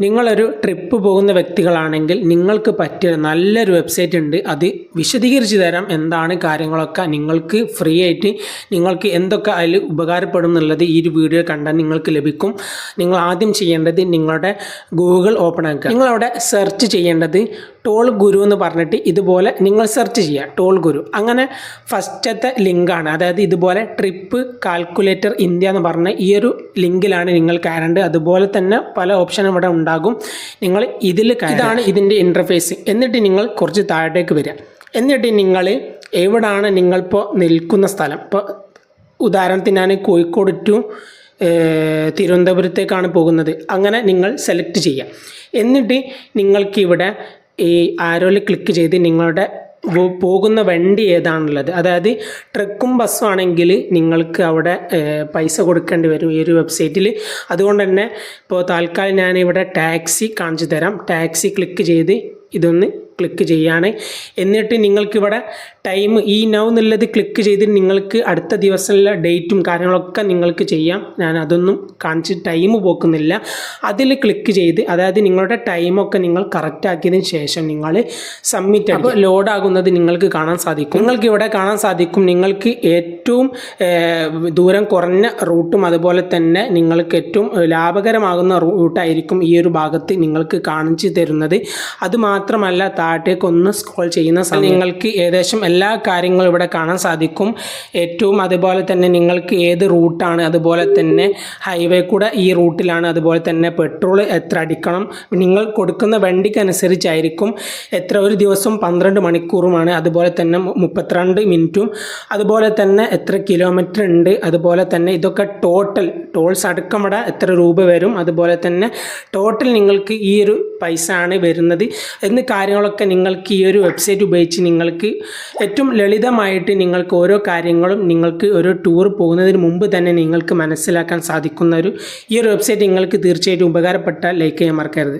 നിങ്ങളൊരു ട്രിപ്പ് പോകുന്ന വ്യക്തികളാണെങ്കിൽ നിങ്ങൾക്ക് പറ്റിയ നല്ലൊരു വെബ്സൈറ്റ് ഉണ്ട്. അത് വിശദീകരിച്ച് തരാം എന്താണ് കാര്യങ്ങളൊക്കെ നിങ്ങൾക്ക് ഫ്രീ ആയിട്ട് നിങ്ങൾക്ക് എന്തൊക്കെ അതിൽ ഉപകാരപ്പെടും എന്നുള്ളത് ഈ ഒരു വീഡിയോ കണ്ടാൽ നിങ്ങൾക്ക് ലഭിക്കും. നിങ്ങൾ ആദ്യം ചെയ്യേണ്ടത് നിങ്ങളുടെ ഗൂഗിൾ ഓപ്പൺ ആക്കുക. നിങ്ങളവിടെ സെർച്ച് ചെയ്യേണ്ടത് ടോൾ ഗുരു എന്ന് പറഞ്ഞിട്ട് ഇതുപോലെ നിങ്ങൾ സെർച്ച് ചെയ്യുക ടോൾ ഗുരു അങ്ങനെ ഫസ്റ്റത്തെ ലിങ്കാണ് അതായത് ഇതുപോലെ ട്രിപ്പ് കാൽക്കുലേറ്റർ ഇന്ത്യ എന്ന് പറഞ്ഞ ഈ ഒരു ലിങ്കിലാണ് നിങ്ങൾ കയറേണ്ടത്. അതുപോലെ തന്നെ പല ഓപ്ഷനും ഇവിടെ ഉണ്ടാകും. നിങ്ങൾ ഇതിൽ ഇതാണ് ഇതിന്റെ ഇന്റർഫേസ് എന്നിട്ട് നിങ്ങൾ കുറച്ച് താഴേക്ക് വരിക. എന്നിട്ട് നിങ്ങൾ എവിടാണ് നിങ്ങളിപ്പോൾ നിൽക്കുന്ന സ്ഥലം? ഇപ്പോൾ ഉദാഹരണത്തിന് ഞാൻ കോഴിക്കോട് ടു തിരുവനന്തപുരത്തേക്കാണ് പോകുന്നത്. അങ്ങനെ നിങ്ങൾ സെലക്ട് ചെയ്യുക. എന്നിട്ട് നിങ്ങൾക്കിവിടെ ഈ ആരോയിൽ ക്ലിക്ക് ചെയ്ത് നിങ്ങളുടെ പോകുന്ന വണ്ടി ഏതാണുള്ളത്. അതായത് ട്രക്കും ബസ്സും ആണെങ്കിൽ നിങ്ങൾക്ക് അവിടെ പൈസ കൊടുക്കേണ്ടി വരും ഈ ഒരു വെബ്സൈറ്റിൽ അതുകൊണ്ട് തന്നെ ഇപ്പോൾ താൽക്കാലം ഞാനിവിടെ ടാക്സി കാണിച്ചു തരാം. ടാക്സി ക്ലിക്ക് ചെയ്ത് ഇതൊന്ന് ക്ലിക്ക് ചെയ്യുകയാണ് എന്നിട്ട് നിങ്ങൾക്കിവിടെ ടൈം ഈ നൗ എന്നുള്ളത് ക്ലിക്ക് ചെയ്ത് നിങ്ങൾക്ക് അടുത്ത ദിവസമുള്ള ഡേറ്റും കാര്യങ്ങളൊക്കെ നിങ്ങൾക്ക് ചെയ്യാം. ഞാൻ അതൊന്നും കാണിച്ച് ടൈം പോക്കുന്നില്ല. അതിൽ ക്ലിക്ക് ചെയ്ത് അതായത് നിങ്ങളുടെ ടൈമൊക്കെ നിങ്ങൾ കറക്റ്റാക്കിയതിന് ശേഷം നിങ്ങൾ സബ്മിറ്റ് അപ്പോൾ ലോഡാകുന്നത് നിങ്ങൾക്ക് കാണാൻ സാധിക്കും. നിങ്ങൾക്ക് ഇവിടെ കാണാൻ സാധിക്കും. നിങ്ങൾക്ക് ഏറ്റവും ദൂരം കുറഞ്ഞ റൂട്ടും അതുപോലെ തന്നെ നിങ്ങൾക്ക് ഏറ്റവും ലാഭകരമാകുന്ന റൂട്ടായിരിക്കും ഈ ഒരു ഭാഗത്ത് നിങ്ങൾക്ക് കാണിച്ചു തരുന്നത്. അത് മാത്രമല്ല താഴേക്ക് ഒന്ന് സ്ക്രോൾ ചെയ്യുന്ന സമയം. നിങ്ങൾക്ക് ഏകദേശം എല്ലാ കാര്യങ്ങളും ഇവിടെ കാണാൻ സാധിക്കും. ഏറ്റവും അതുപോലെ തന്നെ നിങ്ങൾക്ക് ഏത് റൂട്ടാണ് അതുപോലെ തന്നെ ഹൈവേ കൂടെ ഈ റൂട്ടിലാണ് അതുപോലെ തന്നെ പെട്രോൾ എത്ര അടിക്കണം. നിങ്ങൾ കൊടുക്കുന്ന വണ്ടിക്കനുസരിച്ചായിരിക്കും എത്ര ഒരു ദിവസം പന്ത്രണ്ട് മണിക്കൂറുമാണ് അതുപോലെ തന്നെ മുപ്പത്തിരണ്ട് മിനിറ്റും. അതുപോലെ തന്നെ എത്ര കിലോമീറ്റർ ഉണ്ട് അതുപോലെ തന്നെ ഇതൊക്കെ ടോട്ടൽ ടോൾസ് അടക്കം ഇവിടെ എത്ര രൂപ വരും അതുപോലെ തന്നെ ടോട്ടൽ നിങ്ങൾക്ക് ഈ ഒരു പൈസ ആണ് വരുന്നത്. എന്ന് കാര്യങ്ങളൊക്കെ നിങ്ങൾക്ക് ഈ ഒരു വെബ്സൈറ്റ് ഉപയോഗിച്ച് നിങ്ങൾക്ക് ഏറ്റവും ലളിതമായിട്ട് നിങ്ങൾക്ക് ഓരോ കാര്യങ്ങളും നിങ്ങൾക്ക് ഒരു ടൂർ പോകുന്നതിന് മുമ്പ് തന്നെ നിങ്ങൾക്ക് മനസ്സിലാക്കാൻ സാധിക്കുന്ന ഒരു ഈ ഒരു വെബ്സൈറ്റ് നിങ്ങൾക്ക് തീർച്ചയായിട്ടും ഉപകാരപ്പെട്ട ലൈക്ക് ചെയ്യാൻ മറക്കരുത്.